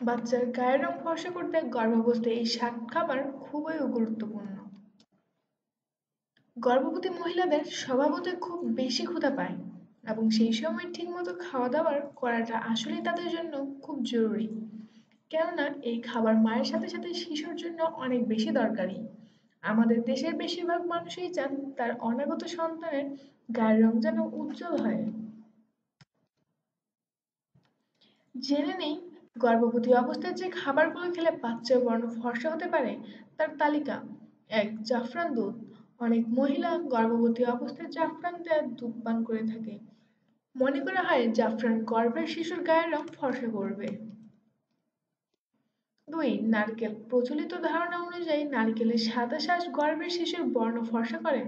বাচ্চার গায়ের রং ফর্সা করতে গর্ভাবস্থায় এই শাক খাবার খুবই গুরুত্বপূর্ণ। গর্ভবতী মহিলাদের স্বভাবতই খুব বেশি ক্ষুধা পায় এবং সেই সময় ঠিকমতো খাওয়া দাওয়ার করাটা আসলেই তাদের জন্য খুব জরুরি। কেননা, এই খাবার মায়ের সাথে সাথে শিশুর জন্য অনেক বেশি দরকারি। আমাদের দেশের বেশিরভাগ মানুষই চান তার অনাগত সন্তানের গায়ের রং যেন উজ্জ্বল হয়। জেনে নেই গর্ভবতী অবস্থায় যে খাবারগুলো খেলে বাচ্চার বর্ণ ফর্সা হতে পারে, তার তালিকা। এক, জাফরান দুধ। অনেক মহিলা গর্ভবতী অবস্থায় জাফরান দুধ পান করে থাকে। মনে করা হয় জাফরান গর্ভের শিশুর গায়ের রং ফর্সা করবে। দুই, নারকেল। প্রচলিত ধারণা অনুযায়ী নারকেলের সাদা শ্বাস গর্ভের শিশুর বর্ণ ফর্সা করে।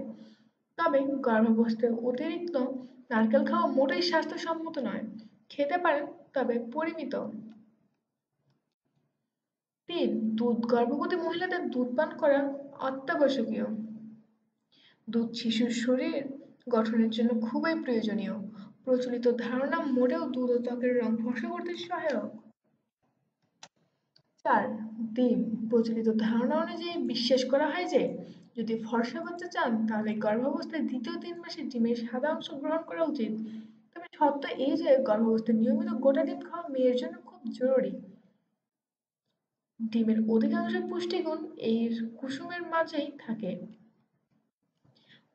তবে গর্ভাবস্থায় অতিরিক্ত নারকেল খাওয়া মোটেই স্বাস্থ্যসম্মত নয়। খেতে পারেন, তবে পরিমিত। তিন দুধ, গর্ভবতী মহিলাদের দুধ পান করা অত্যাবশ্যকীয়। দুধ শিশুর শরীর গঠনের জন্য খুবই প্রয়োজনীয়। প্রচলিত ধারণা মোটেও দুধ ও ত্বকের রং ফসা করতে সহায়ক। চার, ডিম। প্রচলিত ধারণা অনুযায়ী বিশ্বাস করা হয় যে, যদি ফর্সা বাচ্চা চান, তাহলে গর্ভাবস্থায় দ্বিতীয় তিন মাসে ডিমের সাদা অংশ গ্রহণ করা উচিত। তবে সত্য এই যে, গর্ভাবস্থায় নিয়মিত গোটা ডিম খাওয়া মেয়ের জন্য খুব জরুরি। ডিমের অধিকাংশ পুষ্টিগুণ এই কুসুমের মাঝেই থাকে।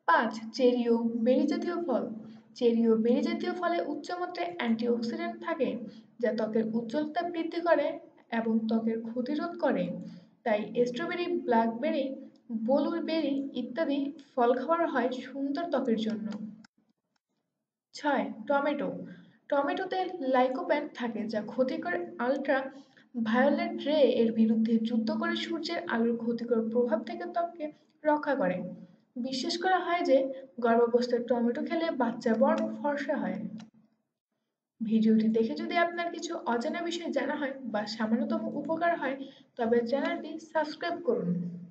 পাঁচ চেরি ও বেরি জাতীয় ফল। চেরি ও বেরি জাতীয় ফলে উচ্চমাত্রায় অ্যান্টিঅক্সিডেন্ট থাকে, যা ত্বকের উজ্জ্বলতা বৃদ্ধি করে এবং ত্বকের ক্ষতিরোধ করে। তাই স্ট্রবেরি, ব্ল্যাকবেরি বেরি ইত্যাদি ফল খাবার হয় সুন্দর ত্বকের জন্য। ছয়, টমেটো। টমেটোতে লাইকোপ্যান থাকে, যা ক্ষতিকর আলট্রা ভায়োলেট রে এর বিরুদ্ধে যুদ্ধ করে সূর্যের আলোর ক্ষতিকর প্রভাব থেকে ত্বককে রক্ষা করে। বিশ্বাস করা হয় যে, গর্ভাবস্থায় টমেটো খেলে বাচ্চা বড় ফর্সা হয়। ভিডিওটি দেখে যদি আপনার কিছু অজানা বিষয় জানা হয় বা সামান্যতম উপকার হয়, তবে চ্যানেলটি সাবস্ক্রাইব করুন।